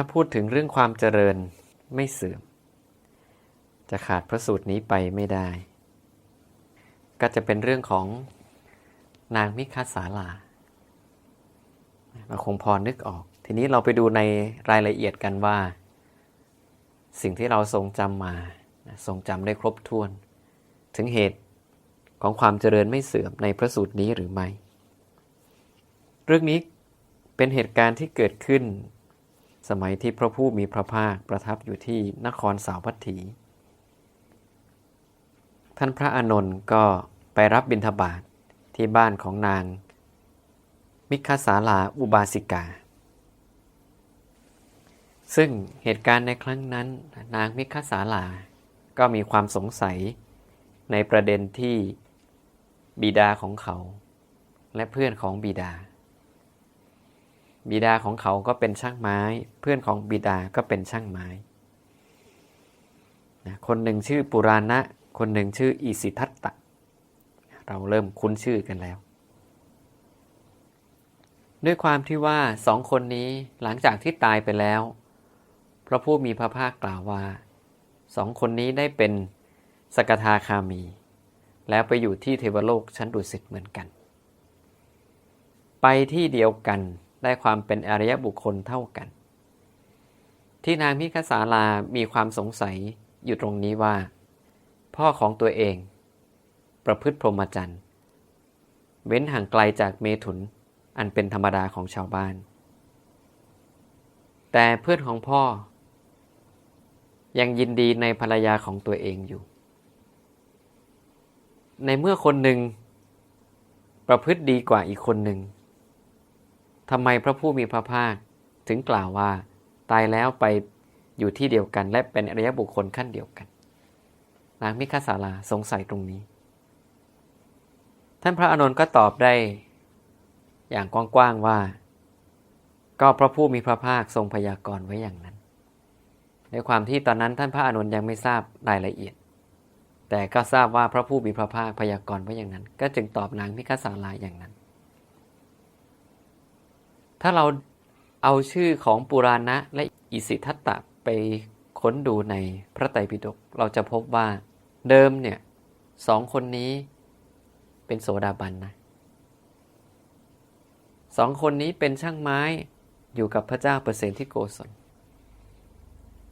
ถ้าพูดถึงเรื่องความเจริญไม่เสื่อม จะขาดพระสูตรนี้ไปไม่ได้ ก็จะเป็นเรื่องของนางมิคัสสาลา เราคงพอนึกออก ทีนี้เราไปดูในรายละเอียดกันว่า สิ่งที่เราทรงจำมา ทรงจำได้ครบถ้วน ถึงเหตุของความเจริญไม่เสื่อมในพระสูตรนี้หรือไม่ เรื่องนี้เป็นเหตุการณ์ที่เกิดขึ้น สมัยที่พระผู้มีพระภาคประทับอยู่ที่นครสาวัตถี ท่านพระอานนท์ก็ไปรับบิณฑบาตทที่บ้านของนาง มิคสาลาอุบาสิกา ซึ่งเหตุการณ์ในครั้งนั้นนางมิคสาลาก็มีความสงสัยในประเด็นที่บิดาของเขา และเพื่อนของบิดา บิดาของเขาก็เป็นช่างไม้ เพื่อนของบิดาก็เป็นช่างไม้นะคนหนึ่งชื่อปุราณะ คนหนึ่งชื่ออิสิทัตตะ เราเริ่มคุ้นชื่อกันแล้ว ด้วยความที่ว่าสองคนนี้หลังจากที่ตายไปแล้ว พระผู้มีพระภาคกล่าวว่าสองคนนี้ได้เป็นสกทาคามี แล้วไปอยู่ที่เทวโลกชั้นดุสิตเหมือนกัน ไปที่เดียวกัน ได้ความเป็นอริยบุคคลเท่ากัน ที่นางมิคสาลามีความสงสัยอยู่ตรงนี้ว่า พ่อของตัวเอง ประพฤติพรหมจรรย์เว้นห่างไกลจากเมถุนอันเป็นธรรมดาของชาวบ้าน แต่เพื่อนของพ่อ ยังยินดีในภรรยาของตัวเองอยู่ ในเมื่อคนหนึ่ง ประพฤติดีกว่าอีกคนหนึ่ง ทำไมพระผู้มีพระภาคถึงกล่าวว่า ตายแล้วไปอยู่ที่เดียวกัน และเป็นอริยบุคคลขั้นเดียวกัน นางมิคสาลาสงสัยตรงนี้ ท่านพระอานนท์ก็ตอบได้ อย่างกว้างๆว่า ก็พระผู้มีพระภาคทรงพยากรณ์ไว้อย่างนั้นในความที่ตอนนั้นท่านพระอานนท์ยังไม่ทราบรายละเอียด แต่ก็ทราบว่าพระผู้มีพระภาคพยากรณ์ไว้อย่างนั้น ก็จึงตอบนางมิคสาลาอย่างนั้น ถ้าเราเอาชื่อของปุราณะและอิสิทัตตะไปค้นดูในพระไตรปิฎกเราจะพบว่าเดิมเนี่ยสองคนนี้เป็นโสดาบันนะสองคนนี้เป็นช่างไม้อยู่กับพระเจ้าเปอร์เซนที่โกศล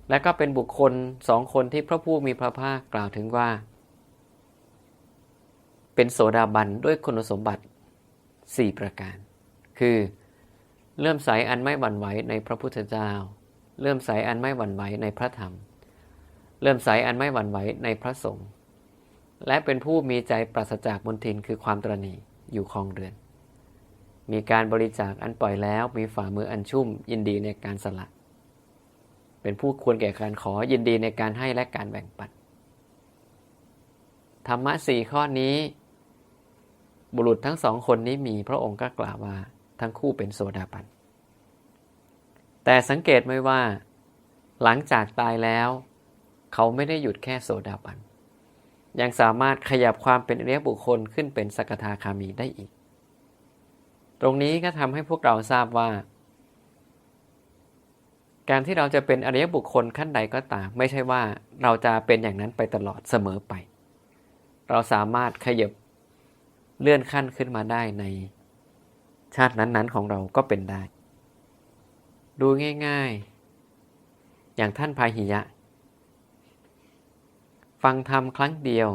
และก็เป็นบุคคลสองคนที่พระผู้มีพระภาคกล่าวถึงว่า เป็นโสดาบันด้วยคุณสมบัติ 4 ประการ คือ เลื่อมใสอันไม่หวั่นไหวในพระพุทธเจ้าเลื่อมใสอันไม่หวั่นไหวในพระธรรมเลื่อมใสอันไม่หวั่นไหวในพระสงฆ์ และเป็นผู้มีใจปราศจากมนทินคือความตรณีอยู่คลองเรือน มีการบริจาคอันปล่อยแล้วมีฝ่ามืออันชุ่มยินดีในการสละ เป็นผู้ควรแก่การขอยินดีในการให้และการแบ่งปัน ธรรมะสี่ข้อนี้ บุรุษทั้งสองคนนี้มีพระองค์ก็กล่าวว่า ทั้งคู่เป็นโสดาบัน แต่สังเกตไหมว่า หลังจากตายแล้ว เขาไม่ได้หยุดแค่โสดาบัน ยังสามารถขยับความเป็นอริยบุคคลขึ้นเป็นสกทาคามีได้อีก ตรงนี้ก็ทำให้พวกเราทราบว่า การที่เราจะเป็นอริยบุคคลขั้นใดก็ตาม ไม่ใช่ว่าเราจะเป็นอย่างนั้นไปตลอดเสมอไป เราสามารถขยับเลื่อนขั้นขึ้นมาได้ใน ชาตินั้นๆของเราก็เป็นได้ ดูง่ายๆ อย่างท่านพาหิยะ ฟังธรรมครั้งเดียว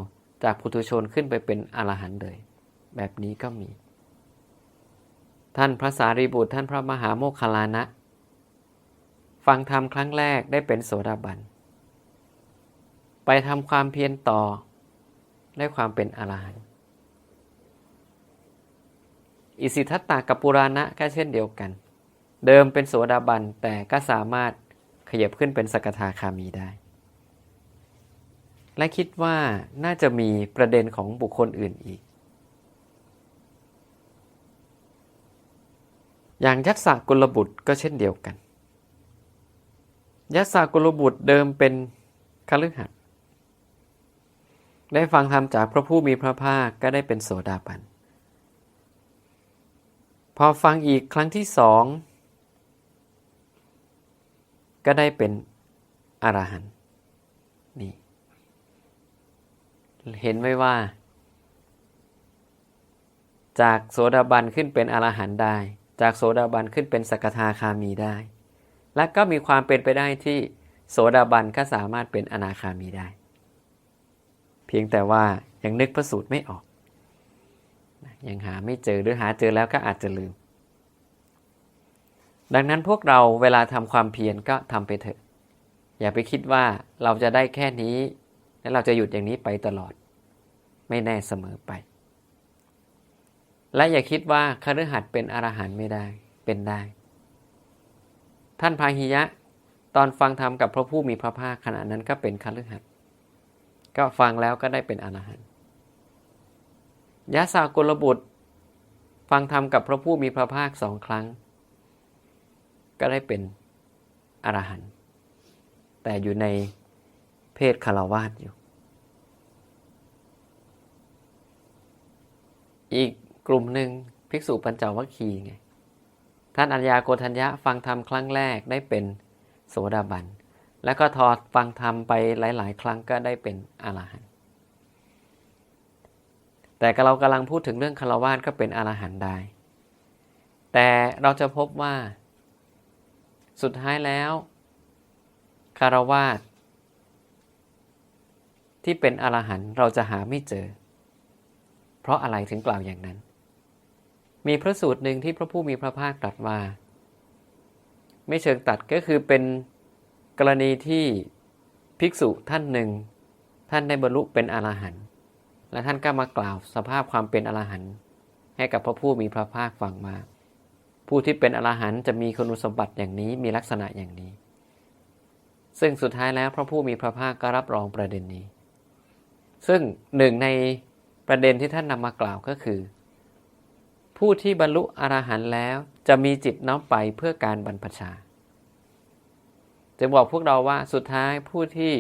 จากปุถุชนขึ้นไปเป็นอรหันต์เลย แบบนี้ก็มี ท่านพระสารีบุตรท่านพระมหาโมคคลานะ ฟังธรรมครั้งแรกได้เป็นโสดาบัน ไปทำความเพียรต่อได้ความเป็นอรหันต์ อิสิทัตตากับปุราณะก็เช่นเดียวกัน เดิมเป็นโสดาบันแต่ก็สามารถขยับขึ้นเป็นสกทาคามีได้ และคิดว่าน่าจะมีประเด็นของบุคคลอื่นอีก อย่างยัตสากุลบุตรก็เช่นเดียวกัน ยัตสากุลบุตรเดิมเป็นคฤหัสถ์ได้ฟังธรรมจากพระผู้มีพระภาคก็ได้เป็นโสดาบัน พอฟังอีกครั้งที่สองก็ได้เป็นอรหันต์นี่เห็นไหมว่า จากโสดาบันขึ้นเป็นอรหันต์ได้ จากโสดาบันขึ้นเป็นสกทาคามีได้ และก็มีความเป็นไปได้ที่โสดาบันก็สามารถเป็นอนาคามีได้ เพียงแต่ว่ายังนึกพระสูตรไม่ออก ยังหาไม่เจอหรือหาเจอแล้วก็อาจจะลืม ดังนั้นพวกเราเวลาทำความเพียรก็ทำไปเถอะ อย่าไปคิดว่าเราจะได้แค่นี้ และเราจะหยุดอย่างนี้ไปตลอด ไม่แน่เสมอไป และอย่าคิดว่าคฤหัสถ์เป็นอรหันต์ไม่ได้เป็นได้ ท่านพาหิยะตอนฟังธรรมกับพระผู้มีพระภาคขณะนั้นก็เป็นคฤหัสถ์ก็ฟังแล้วก็ได้เป็นอรหันต์ ยะสากลบุตร ฟังธรรมกับพระผู้มีพระภาคสองครั้ง ก็ได้เป็นอรหันต์แต่อยู่ในเพศคารวาสอยู่ อีกกลุ่มหนึ่งภิกษุปัญจวัคคีย์ไง ท่านอัญญาโกฏัญญะฟังธรรมครั้งแรกได้เป็นโสดาบัน แล้วก็ทอดฟังธรรมไปหลาย ๆ ครั้งก็ได้เป็นอรหันต์ แต่เรากำลังพูดถึงเรื่องคารวาสก็เป็นอรหันต์ได้ แต่เราจะพบว่า สุดท้ายแล้วคารวาสที่เป็นอรหันต์เราจะหาไม่เจอ เพราะอะไรถึงกล่าวอย่างนั้น มีพระสูตรหนึ่งที่พระผู้มีพระภาคตรัสว่า ไม่เชิงตัดก็คือเป็นกรณีที่ภิกษุท่านหนึ่ง ท่านได้บรรลุเป็นอรหันต์ และท่านก็มากล่าวสภาพความเป็นอรหันต์ให้กับพระผู้มีพระภาคฟังมา ผู้ที่เป็นอรหันต์จะมีคุณสมบัติอย่างนี้มีลักษณะอย่างนี้ ซึ่งสุดท้ายแล้วพระผู้มีพระภาคก็รับรองประเด็นนี้ ซึ่งหนึ่งในประเด็นที่ท่านนำมากล่าวก็คือ ผู้ที่บรรลุอรหันต์แล้วจะมีจิตน้อมไปเพื่อการบรรพชาจะบอกพวกเราว่าสุดท้ายผู้ที่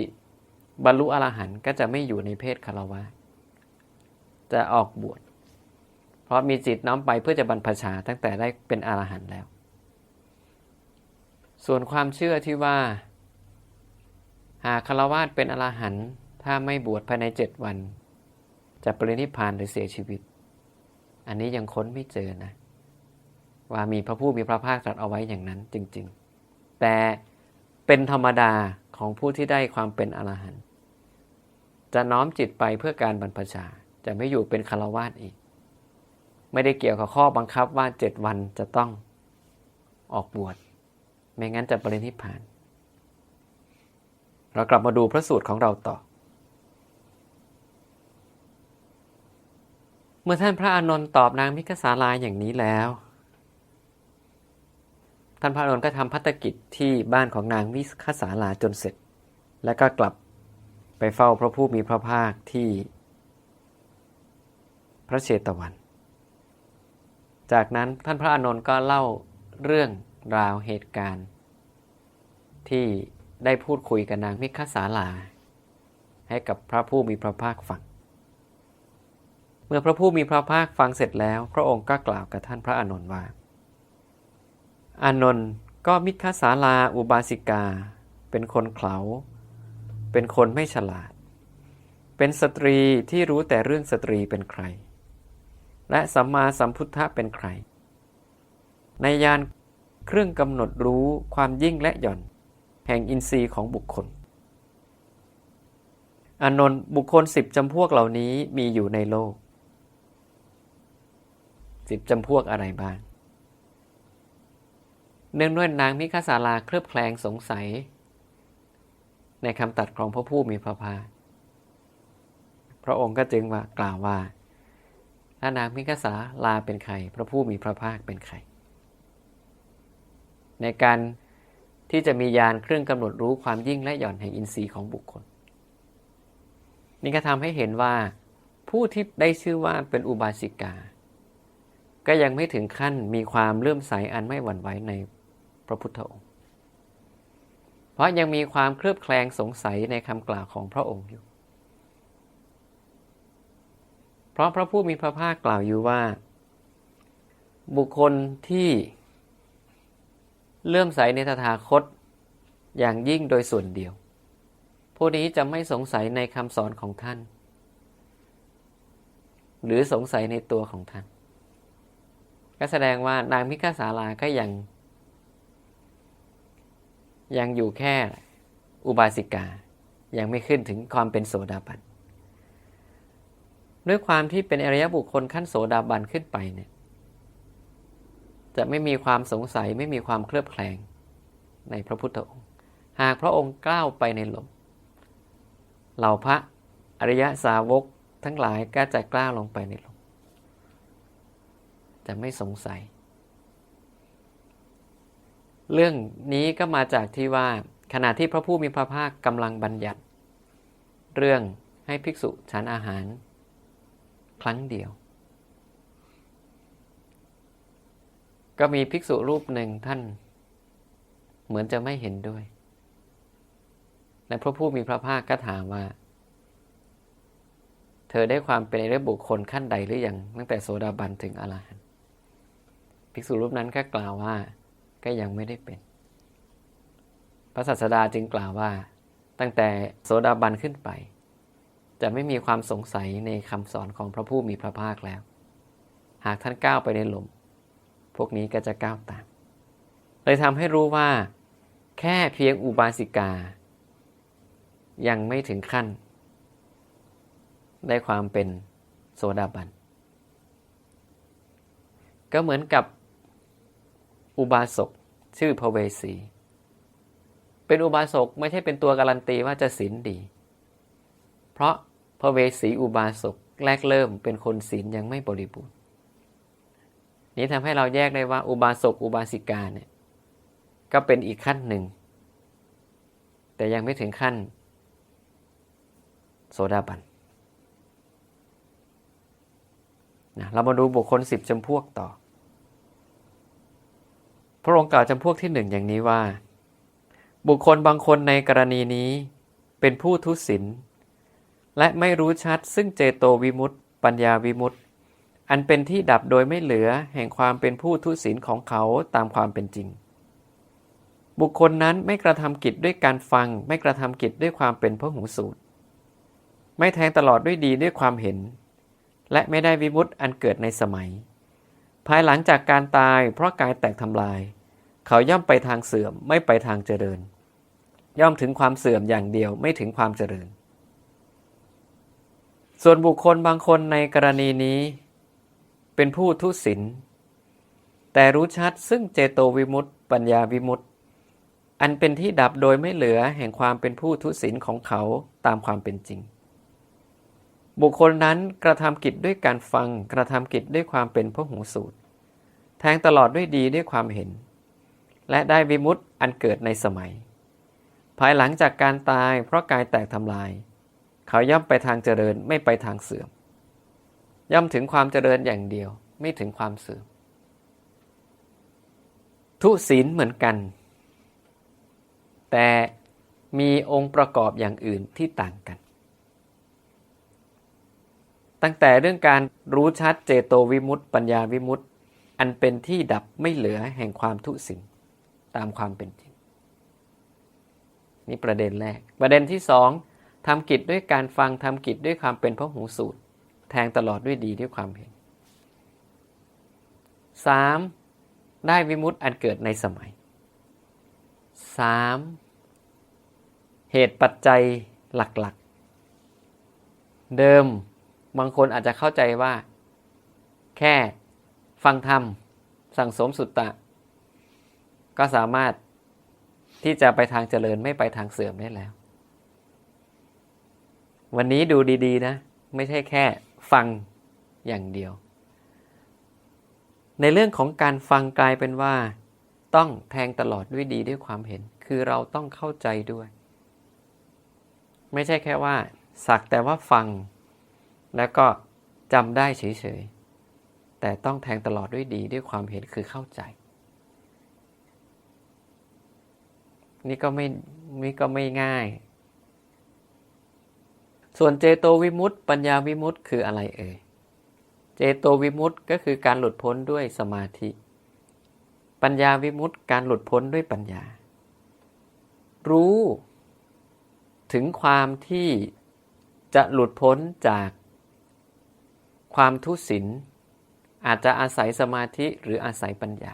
บรรลุอรหันต์ก็จะไม่อยู่ในเพศคารวะ จะออกบวช เพราะมีจิตน้อมไปเพื่อจะบรรพชาตั้งแต่ได้เป็นอรหันต์แล้ว ส่วนความเชื่อที่ว่า หากคารวะเป็นอรหันต์ถ้าไม่บวชภายในเจ็ดวัน จะปรินิพพานหรือเสียชีวิต อันนี้ยังค้นไม่เจอนะ ว่ามีพระผู้มีพระภาคตรัสเอาไว้อย่างนั้นจริง ๆ แต่เป็นธรรมดาของผู้ที่ได้ความเป็นอรหันต์จะน้อมจิตไปเพื่อการบรรพชา จะไม่อยู่เป็นคารวาสอีก ไม่ได้เกี่ยวกับข้อบังคับว่าเจ็ดวันจะต้องออกบวชไม่งั้นจะปรินิพพาน เรากลับมาดูพระสูตรของเราต่อ เมื่อท่านพระอานนท์ตอบนางมิคสาลายอย่างนี้แล้ว ท่านพระอานนท์ก็ทำพัฒกิจที่บ้านของนางมิคสาลาจนเสร็จ แล้วก็กลับไปเฝ้าพระผู้มีพระภาคที่ ระเชตวัน จากนั้นท่านพระอานนท์ก็เล่าเรื่องราวเหตุการณ์ ที่ได้พูดคุยกับนางมิคสาลา ให้กับพระผู้มีพระภาคฟัง เมื่อพระผู้มีพระภาคฟังเสร็จแล้ว พระองค์ก็กล่าวกับท่านพระอานนท์ว่า อานนท์ก็มิคสาลาอุบาสิกา เป็นคนเขาเป็นคนไม่ฉลาด เป็นสตรีที่รู้แต่เรื่องสตรีเป็นใคร และสัมมาสัมพุทธะเป็นใคร ในยานเครื่องกำหนดรู้ความยิ่งและหย่อน แห่งอินทรีย์ของบุคคล อนนท์บุคคลสิบจำพวกเหล่านี้มีอยู่ในโลกสิบจำพวกอะไรบ้าง เนื่องด้วยนางมิคาสาลาเคลือบแคลงสงสัย ในคำตัดของพระผู้มีพระภาคพระองค์ก็จึงว่ากล่าวว่า ถ้านางมิคาสาลาเป็นใคร พระผู้มีพระภาคเป็นใคร ในการที่จะมียานเครื่องกำหนดรู้ความยิ่งและหย่อนแห่งอินทรีย์ของบุคคล นี่ก็ทำให้เห็นว่า ผู้ที่ได้ชื่อว่าเป็นอุบาสิกา ก็ยังไม่ถึงขั้นมีความเลื่อมใสอันไม่หวั่นไหวในพระพุทธองค์ เพราะยังมีความเคลือบแคลงสงสัยในคำกล่าวของพระองค์อยู่ เพราะพระผู้มีพระภาคกล่าวอยู่ว่า บุคคลที่เลื่อมใสในตถาคต อย่างยิ่งโดยส่วนเดียว ผู้นี้จะไม่สงสัยในคำสอนของท่าน หรือสงสัยในตัวของท่าน ก็แสดงว่านางมิคาสาลาก็ยัง ยังอยู่แค่อุบาสิกา ยังไม่ขึ้นถึงความเป็นโสดาบัน ด้วยความที่เป็นอริยบุคคลขั้นโสดาบันขึ้นไปเนี่ย จะไม่มีความสงสัยไม่มีความเคลือบแคลงในพระพุทธองค์ หากพระองค์ก้าวไปในหลมเหล่าพระอริยสาวกทั้งหลายก็จะกล้าลงไปในหลมจะไม่สงสัย เรื่องนี้ก็มาจากที่ว่าขณะที่พระผู้มีพระภาคกำลังบัญญัติ เรื่องให้ภิกษุฉันอาหาร ครั้งเดียว ก็มีภิกษุรูปหนึ่งท่าน เหมือนจะไม่เห็นด้วย และพระผู้มีพระภาคก็ถามว่า เธอได้ความเป็นเรื่องบุคคลขั้นใดหรือยังตั้งแต่โสดาบันถึงอรหันต์ภิกษุรูปนั้นก็กล่าวว่าก็ยังไม่ได้เป็น พระศาสดาจึงกล่าวว่า ตั้งแต่โสดาบันขึ้นไป จะไม่มีความสงสัยในคำสอนของพระผู้มีพระภาคแล้ว หากท่านก้าวไปในหลม พวกนี้ก็จะก้าวตาม เลยทำให้รู้ว่า แค่เพียงอุบาสิกา ยังไม่ถึงขั้น ได้ความเป็นโสดาบัน ก็เหมือนกับอุบาสกชื่อพเวสี เป็นอุบาสกไม่ใช่เป็นตัวการันตีว่าจะศีลดี เพราะ พระเวสีอุบาสกแรกเริ่มเป็นคนศีลยังไม่บริบูรณ์ นี้ทำให้เราแยกได้ว่าอุบาสกอุบาสิกาเนี่ยก็เป็นอีกขั้นหนึ่ง แต่ยังไม่ถึงขั้น โสดาบันนะเรามาดูบุคคลสิบจำพวกต่อ พระองค์กล่าวจำพวกที่หนึ่งอย่างนี้ว่า บุคคลบางคนในกรณีนี้เป็นผู้ทุศิล และไม่รู้ชัดซึ่งเจโตวิมุตติปัญญาวิมุตติอันเป็นที่ดับโดยไม่เหลือแห่งความเป็นผู้ทุศิลของเขาตามความเป็นจริง บุคคลนั้นไม่กระทำกิจด้วยการฟัง ไม่กระทำกิจด้วยความเป็นพระหูสูตร ไม่แทงตลอดด้วยดีด้วยความเห็น และไม่ได้วิมุตติอันเกิดในสมัย ภายหลังจากการตายเพราะกายแตกทำลาย เขาย่อมไปทางเสื่อมไม่ไปทางเจริญ ย่อมถึงความเสื่อมอย่างเดียวไม่ถึงความเจริญ ส่วนบุคคลบางคนในกรณีนี้ เป็นผู้ทุศิลแต่รู้ชัดซึ่งเจโตวิมุตติปัญญาวิมุตติอันเป็นที่ดับโดยไม่เหลือแห่งความเป็นผู้ทุศิลของเขาตามความเป็นจริง บุคคลนั้นกระทำกิจด้วยการฟังกระทำกิจด้วยความเป็นพระหูสูตร แทงตลอดด้วยดีด้วยความเห็น และได้วิมุตติอันเกิดในสมัย ภายหลังจากการตายเพราะกายแตกทำลาย เขาย่อมไปทางเจริญไม่ไปทางเสื่อม ย่อมถึงความเจริญอย่างเดียว ไม่ถึงความเสื่อม ทุศีลเหมือนกัน แต่มีองค์ประกอบอย่างอื่นที่ต่างกัน ตั้งแต่เรื่องการรู้ชัดเจโตวิมุตติปัญญาวิมุตติอันเป็นที่ดับไม่เหลือแห่งความทุศีลตามความเป็นจริง นี่ประเด็นแรก ประเด็นที่สอง ทำกิจด้วยการฟังทำกิจด้วยความเป็นพระหูสูตร แทงตลอดด้วยดีด้วยความเห็น 3. ได้วิมุตติอันเกิดในสมัย 3. เหตุปัจจัยหลักๆ เดิมบางคนอาจจะเข้าใจว่า แค่ฟังธรรม สั่งสมสุตตะ ก็สามารถที่จะไปทางเจริญไม่ไปทางเสื่อมได้แล้ว วันนี้ดูดีๆนะ ไม่ใช่แค่ฟังอย่างเดียว ในเรื่องของการฟังกลายเป็นว่า ต้องแทงตลอดด้วยดีด้วยความเห็น คือเราต้องเข้าใจด้วย ไม่ใช่แค่ว่า สักแต่ว่าฟัง แล้วก็จำได้เฉยๆ แต่ต้องแทงตลอดด้วยดีด้วยความเห็นคือเข้าใจ นี่ก็ไม่นี่ก็ไม่ง่าย ส่วนเจโตวิมุตติปัญญาวิมุตติคืออะไรเอ่ย เจโตวิมุตติก็คือการหลุดพ้นด้วยสมาธิ ปัญญาวิมุตติการหลุดพ้นด้วยปัญญา รู้ถึงความที่จะหลุดพ้นจากความทุศิลอาจจะอาศัยสมาธิหรืออาศัยปัญญา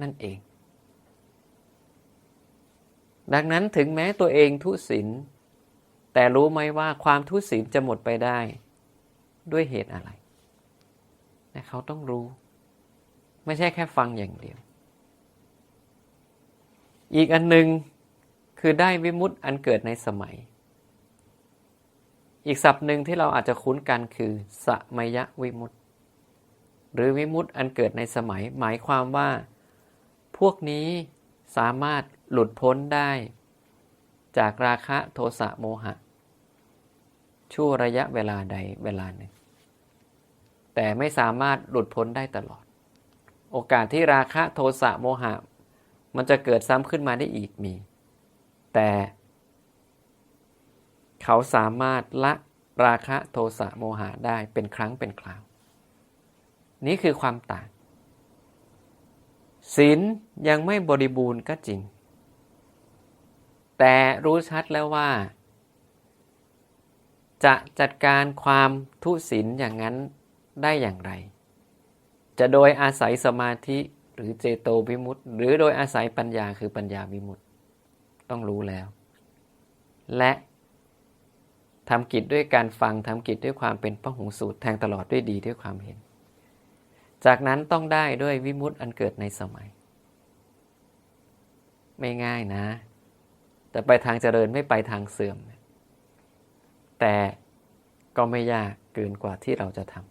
นั่นเอง ดังนั้นถึงแม้ตัวเองทุศิล แต่รู้ไหมว่าความทุศิลจะหมดไปได้ ด้วยเหตุอะไรแต่เขาต้องรู้ ไม่ใช่แค่ฟังอย่างเดียว อีกอันหนึ่งคือได้วิมุตติอันเกิดในสมัย อีกศัพท์หนึ่งที่เราอาจจะคุ้นกันคือสมัยวิมุตติหรือวิมุตติอันเกิดในสมัย หมายความว่า พวกนี้สามารถหลุดพ้นได้ จากราคะโทสะโมหะ ชั่วระยะเวลาใดเวลาหนึ่ง แต่ไม่สามารถหลุดพ้นได้ตลอด โอกาสที่ราคะโทสะโมหะ มันจะเกิดซ้ำขึ้นมาได้อีกมี แต่เขาสามารถละราคะโทสะโมหะได้เป็นครั้งเป็นคราว นี่คือความต่าง ศีลยังไม่บริบูรณ์ก็จริง แต่รู้ชัดแล้วว่า จะจัดการความทุศีลอย่างนั้นได้อย่างไร จะโดยอาศัยสมาธิหรือเจโตวิมุตต์หรือโดยอาศัยปัญญาคือปัญญาวิมุตต์ต้องรู้แล้ว และทำกิจด้วยการฟังทำกิจด้วยความเป็นพระหงสูตรแทงตลอดด้วยดีด้วยความเห็น จากนั้นต้องได้ด้วยวิมุตต์อันเกิดในสมัย ไม่ง่ายนะ แต่ไปทางเจริญไม่ไปทางเสื่อม แต่ก็ไม่ยากเกินกว่าที่เราจะทำ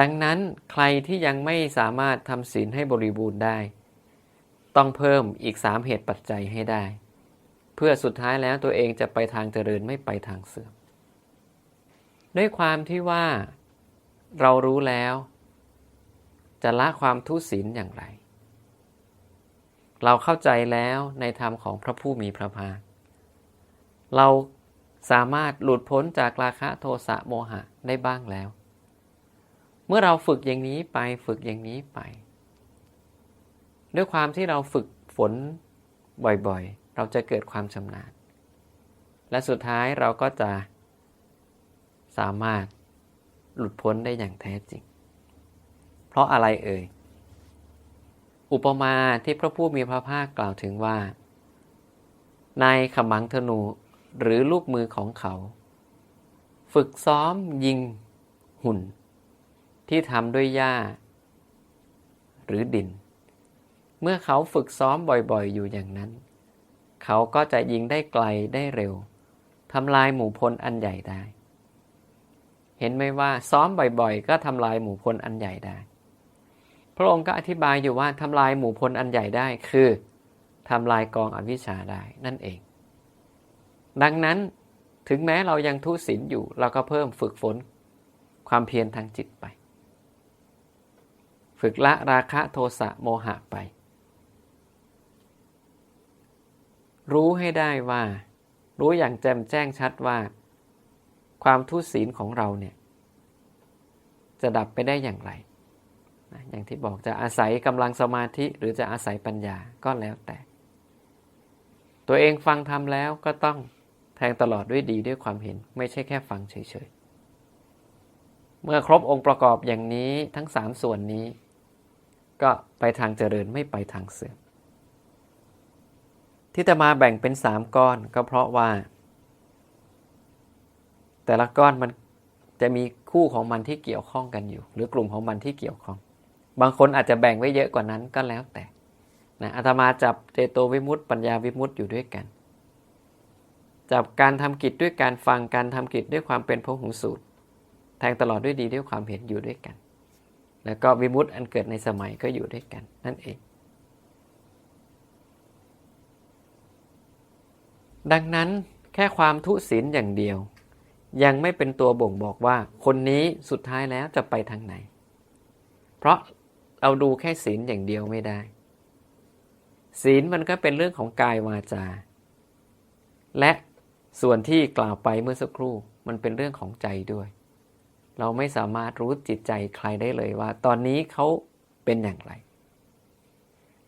ดังนั้นใครที่ยังไม่สามารถทำศีลให้บริบูรณ์ได้ ต้องเพิ่มอีกสามเหตุปัจจัยให้ได้ เพื่อสุดท้ายแล้วตัวเองจะไปทางเจริญไม่ไปทางเสื่อม ด้วยความที่ว่าเรารู้แล้ว จะละความทุศีลอย่างไร เราเข้าใจแล้วในธรรมของพระผู้มีพระภาค เราสามารถหลุดพ้นจากราคะโทสะโมหะได้บ้างแล้ว เมื่อเราฝึกอย่างนี้ไปฝึกอย่างนี้ไป ด้วยความที่เราฝึกฝนบ่อยๆ เราจะเกิดความชำนาญ และสุดท้ายเราก็จะสามารถหลุดพ้นได้อย่างแท้จริง เพราะอะไรเอ่ย อุปมาที่พระผู้มีพระภาคกล่าวถึงว่า ในขมังธนู หรือลูกมือของเขา ฝึกซ้อมยิงหุ่น ที่ทำด้วยหญ้า หรือดิน เมื่อเขาฝึกซ้อมบ่อยๆอยู่อย่างนั้น เขาก็จะยิงได้ไกลได้เร็วทำลายหมู่พลอันใหญ่ได้ เห็นไหมว่าซ้อมบ่อยๆ ก็ทำลายหมู่พลอันใหญ่ได้ พระองค์ก็อธิบายอยู่ว่าทำลายหมู่พลอันใหญ่ได้คือทำลายกองอวิชชาได้นั่นเอง ดังนั้นถึงแม้เรายังทุศีลอยู่ เราก็เพิ่มฝึกฝนความเพียรทางจิตไป ฝึกละราคะโทสะโมหะไป รู้ให้ได้ว่า รู้อย่างแจ่มแจ้งชัดว่า ความทุศีลของเราเนี่ย จะดับไปได้อย่างไร อย่างที่บอกจะอาศัยกำลังสมาธิหรือจะอาศัยปัญญาก็แล้วแต่ ตัวเองฟังทำแล้วก็ต้อง แทงตลอดด้วยดีด้วยความเห็นไม่ใช่แค่ฟังเฉยๆ เมื่อครบองค์ประกอบอย่างนี้ทั้งสามส่วนนี้ ก็ไปทางเจริญไม่ไปทางเสื่อมที่จะมาแบ่งเป็นสามก้อนก็เพราะว่า แต่ละก้อนมันจะมีคู่ของมันที่เกี่ยวข้องกันอยู่ หรือกลุ่มของมันที่เกี่ยวข้อง บางคนอาจจะแบ่งไว้เยอะกว่านั้นก็แล้วแต่นะอาตมาจับเจโตวิมุตต์ปัญญาวิมุตต์อยู่ด้วยกัน จับการทำกิจด้วยการฟังการทำกิจด้วยความเป็นพหูสูตร แทงตลอดด้วยดีด้วยความเห็นอยู่ด้วยกัน แล้วก็วิมุตต์อันเกิดในสมัยก็อยู่ด้วยกัน นั่นเอง ดังนั้นแค่ความทุศีลอย่างเดียว ยังไม่เป็นตัวบ่งบอกว่า คนนี้สุดท้ายแล้วจะไปทางไหน เพราะเราดูแค่ศีลอย่างเดียวไม่ได้ ศีลมันก็เป็นเรื่องของกายวาจา และ ส่วนที่กล่าวไปเมื่อสักครู่มันเป็นเรื่องของใจด้วย เราไม่สามารถรู้จิตใจใครได้เลยว่า ตอนนี้เขาเป็นอย่างไร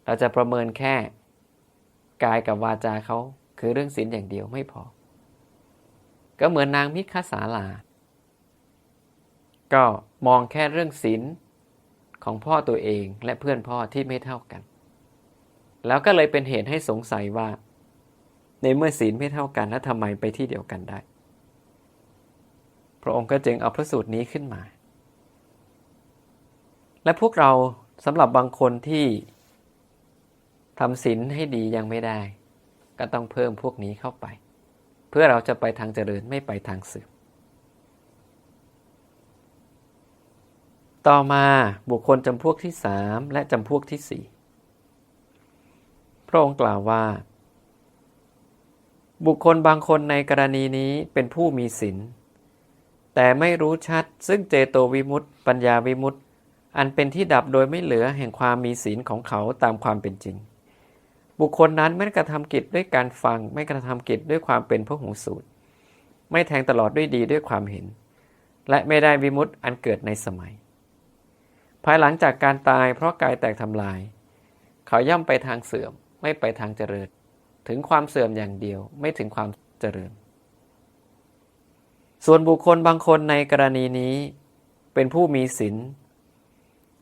เราจะประเมินแค่กายกับวาจาเขาคือเรื่องศีลอย่างเดียวไม่พอ ก็เหมือนนางมิคสาลา ก็มองแค่เรื่องศีลของพ่อตัวเองและเพื่อนพ่อที่ไม่เท่ากัน แล้วก็เลยเป็นเหตุให้สงสัยว่า ในเมื่อศีลไม่เท่ากันแล้วทำไมไปที่เดียวกันได้ พระองค์ก็จึงเอาพระสูตรนี้ขึ้นมา และพวกเราสำหรับบางคนที่ทำศีลให้ดียังไม่ได้ ก็ต้องเพิ่มพวกนี้เข้าไป เพื่อเราจะไปทางเจริญไม่ไปทางเสื่อมต่อมาบุคคลจำพวกที่สามและจำพวกที่สี่พระองค์กล่าวว่า บุคคลบางคนในกรณีนี้เป็นผู้มีศีลแต่ไม่รู้ชัดซึ่งเจโตวิมุตติปัญญาวิมุตติอันเป็นที่ดับโดยไม่เหลือแห่งความมีศีลของเขาตามความเป็นจริง บุคคลนั้นไม่กระทำกิจด้วยการฟัง ไม่กระทำกิจด้วยความเป็นพระหูสูตร ไม่แทงตลอดด้วยดีด้วยความเห็น และไม่ได้วิมุตติอันเกิดในสมัย ภายหลังจากการตายเพราะกายแตกทำลาย เขาย่อมไปทางเสื่อมไม่ไปทางเจริญ ถึงความเสื่อมอย่างเดียว ไม่ถึงความเจริญ ส่วนบุคคลบางคนในกรณีนี้ เป็นผู้มีศีล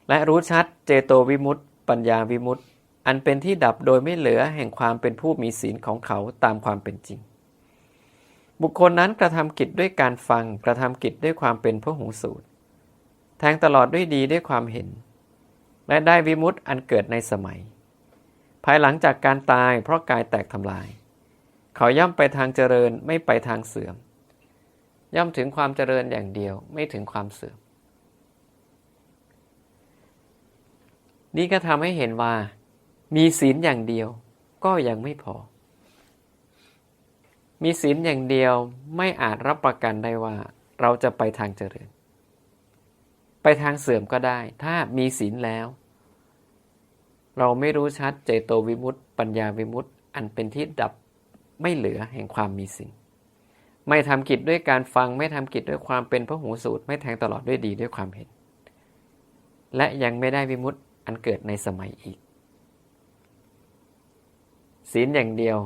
และรู้ชัดเจโตวิมุตติปัญญาวิมุตติอันเป็นที่ดับโดยไม่เหลือแห่งความเป็นผู้มีศีลของเขาตามความเป็นจริง บุคคลนั้นกระทำกิจด้วยการฟังกระทำกิจด้วยความเป็นพระหูสูตร แทงตลอดด้วยดีด้วยความเห็น และได้วิมุตต์อันเกิดในสมัย ภายหลังจากการตายเพราะกายแตกทำลาย เขาย่อมไปทางเจริญไม่ไปทางเสื่อม ย่อมถึงความเจริญอย่างเดียวไม่ถึงความเสื่อม นี่ก็ทำให้เห็นว่า มีศีลอย่างเดียวก็ยังไม่พอ มีศีลอย่างเดียวไม่อาจรับประกันได้ว่า เราจะไปทางเจริญ ไปทางเสื่อมก็ได้ ถ้ามีศีลแล้ว เราไม่รู้ชัดเจโตวิมุตติ ปัญญาวิมุตติ อันเป็นที่ดับไม่เหลือแห่งความมีศีลไม่ทำกิจด้วยการฟังไม่ทำกิจด้วยความเป็นพระหูสูตร ไม่แทงตลอดด้วยดีด้วยความเห็น และยังไม่ได้วิมุตติอันเกิดในสมัยอีก ศีลอย่างเดียว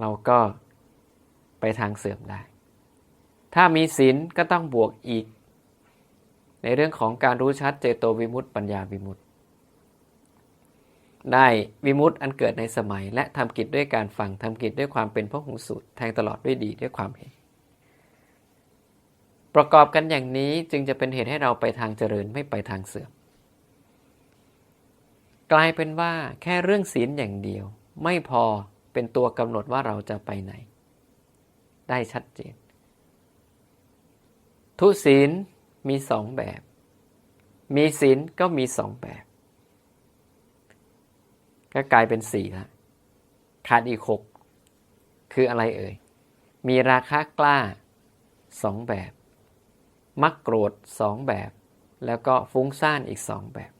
เราก็ไปทางเสื่อมได้ ถ้ามีศีลก็ต้องบวกอีก ในเรื่องของการรู้ชัดเจโตวิมุตติ ปัญญาวิมุตติ ได้วิมุตติอันเกิดในสมัย และทำกิจด้วยการฟังทำกิจด้วยความเป็นพระหูสูตรแทงตลอดด้วยดีด้วยความเห็น ประกอบกันอย่างนี้จึงจะเป็นเหตุให้เราไปทางเจริญไม่ไปทางเสื่อม กลายเป็นว่าแค่เรื่องศีลอย่างเดียว ไม่พอเป็นตัวกำหนดว่าเราจะไปไหน ได้ชัดเจน ทุศีลมีสองแบบ มีศีลก็มีสองแบบ ก็กลายเป็นสี่ละขาดอีกหกคืออะไรเอ่ย มีราคากล้าสองแบบ มักโกรธสองแบบ แล้วก็ฟุ้งซ่านอีกสองแบบ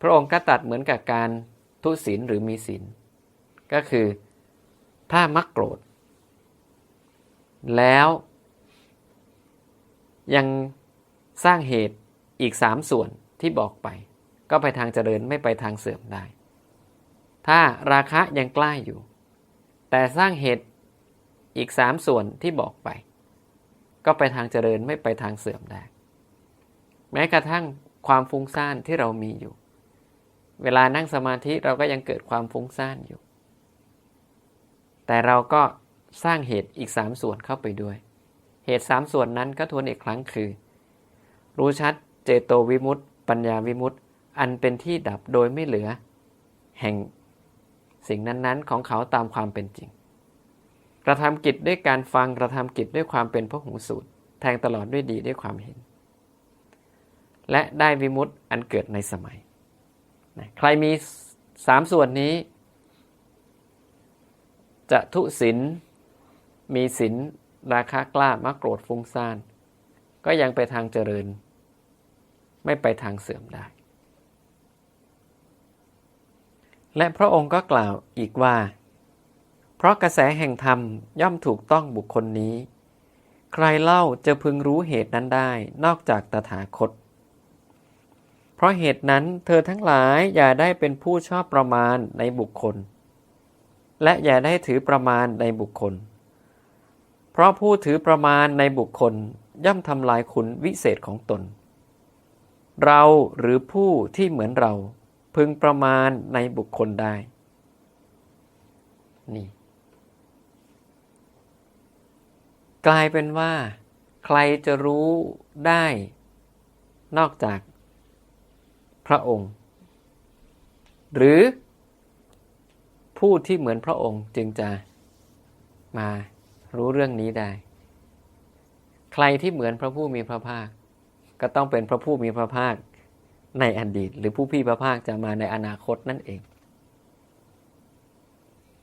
พระองค์ก็ตัดเหมือนกับการทุศีลหรือมีศีลก็คือถ้ามักโกรธ แล้ว ยังสร้างเหตุอีกสามส่วนที่บอกไป ก็ไปทางเจริญไม่ไปทางเสื่อมได้ ถ้าราคะยังกล้าอยู่ แต่สร้างเหตุอีกสามส่วนที่บอกไป ก็ไปทางเจริญไม่ไปทางเสื่อมได้ แม้กระทั่งความฟุ้งซ่านที่เรามีอยู่ เวลานั่งสมาธิเราก็ยังเกิดความฟุ้งซ่านอยู่ แต่เราก็สร้างเหตุอีกสามส่วนเข้าไปด้วย เหตุสามส่วนนั้นก็ทวนอีกครั้งคือ รู้ชัดเจโตวิมุตต์ปัญญาวิมุตต์ อันเป็นที่ดับโดยไม่เหลือ แห่งสิ่งนั้นๆ ของเขาตามความเป็นจริง กระทำกิจด้วยการฟังกระทำกิจด้วยความเป็นพระหูสูตร แทงตลอดด้วยดีด้วยความเห็น และได้วิมุตต์อันเกิดในสมัยใครมีสามส่วนนี้จะทุศินมีศินราคะกล้ามักโกรธฟุ้งซ่าน ก็ยังไปทางเจริญ ไม่ไปทางเสื่อมได้ และพระองค์ก็กล่าวอีกว่า เพราะกระแสแห่งธรรมย่อมถูกต้องบุคคลนี้ ใครเล่าจะพึงรู้เหตุนั้นได้นอกจากตถาคต เพราะเหตุนั้นเธอทั้งหลายอย่าได้เป็นผู้ชอบประมาณในบุคคล และอย่าได้ถือประมาณในบุคคล เพราะผู้ถือประมาณในบุคคลย่อมทำลายคุณวิเศษของตน เราหรือผู้ที่เหมือนเรา พึงประมาณในบุคคลได้ นี่ กลายเป็นว่า ใครจะรู้ได้ นอกจากพระองค์ หรือผู้ที่เหมือนพระองค์จึงจะมารู้เรื่องนี้ได้ ใครที่เหมือนพระผู้มีพระภาค ก็ต้องเป็นพระผู้มีพระภาค ในอดีต หรือผู้พี่พระภาคจะมาในอนาคตนั่นเอง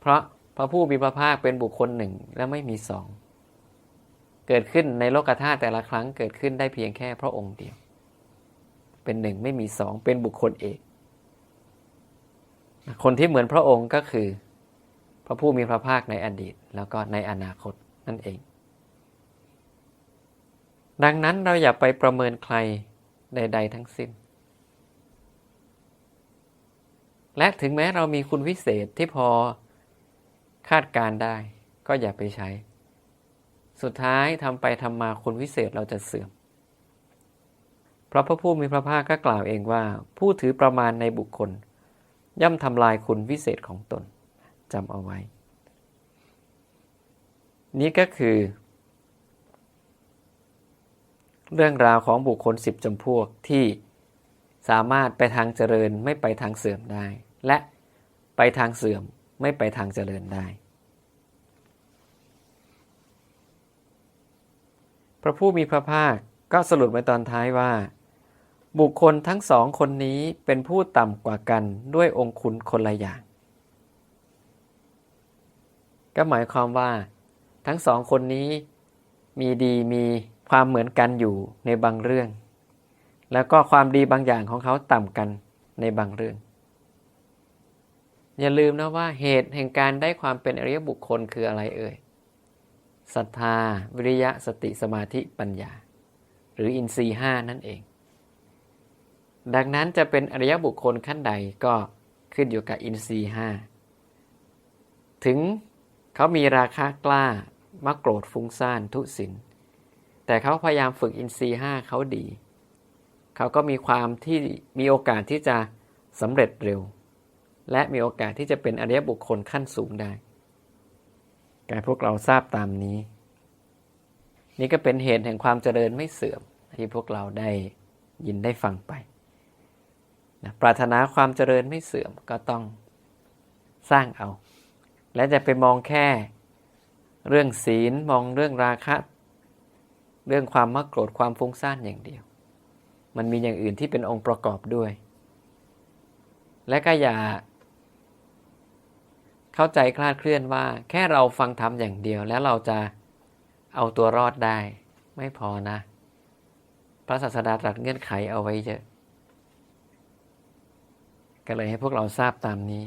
เพราะพระผู้มีพระภาคเป็นบุคคลหนึ่งและไม่มีสอง เกิดขึ้นในโลกธาตุแต่ละครั้งเกิดขึ้นได้เพียงแค่พระองค์เดียว เป็นหนึ่งไม่มีสองเป็นบุคคลเอก คนที่เหมือนพระองค์ก็คือ พระผู้มีพระภาคในอดีต แล้วก็ในอนาคตนั่นเอง ดังนั้นเราอย่าไปประเมินใครใด ๆ ทั้งสิ้น และถึงแม้เรามีคุณวิเศษที่พอคาดการได้ ก็อย่าไปใช้ สุดท้ายทำไปทำมาคุณวิเศษเราจะเสื่อม เพราะพระผู้มีพระภาคก็กล่าวเองว่า ผู้ถือประมาณในบุคคล ย่อมทำลายคุณวิเศษของตนจำเอาไว้ นี่ก็คือ เรื่องราวของบุคคลสิบจำพวกที่ สามารถไปทางเจริญไม่ไปทางเสื่อมได้ และไปทางเสื่อมไม่ไปทางเจริญได้ พระผู้มีพระภาคก็สรุปไว้ตอนท้ายว่า บุคคลทั้งสองคนนี้เป็นผู้ต่ำกว่ากันด้วยองคุณคนละอย่าง ก็หมายความว่าทั้งสองคนนี้มีดีมีความเหมือนกันอยู่ในบางเรื่อง แล้วก็ความดีบางอย่างของเขาต่ำกันในบางเรื่อง อย่าลืมนะว่าเหตุแห่งการได้ความเป็นอริยบุคคลคืออะไรเอ่ยศรัทธา วิริยะสติสมาธิปัญญา หรืออินทรีห้านั่นเอง ดังนั้นจะเป็นอริยบุคคลขั้นใดก็ขึ้นอยู่กับอินทรีห้าถึงเขามีราคะกล้ามักโกรธฟุ้งซ่านทุสินแต่เขาพยายามฝึกอินทรีห้าเขาดี เขาก็มีความที่มีโอกาสที่จะสำเร็จเร็ว และมีโอกาสที่จะเป็นอริยบุคคลขั้นสูงได้การพวกเราทราบตามนี้ นี่ก็เป็นเหตุแห่งความเจริญไม่เสื่อมที่พวกเราได้ยินได้ฟังไปนะปรารถนาความเจริญไม่เสื่อมก็ต้องสร้างเอา และจะไปมองแค่เรื่องศีลมองเรื่องราคะ เรื่องความมักโกรธความฟุ้งซ่านอย่างเดียว มันมีอย่างอื่นที่เป็นองค์ประกอบด้วย และก็อย่า เข้าใจคลาดเคลื่อนว่า แค่เราฟังธรรมอย่างเดียวแล้วเราจะเอาตัวรอดได้ ไม่พอนะ พระศาสดาตรัสเงื่อนไขเอาไว้เยอะ ก็เลยให้พวกเราทราบตามนี้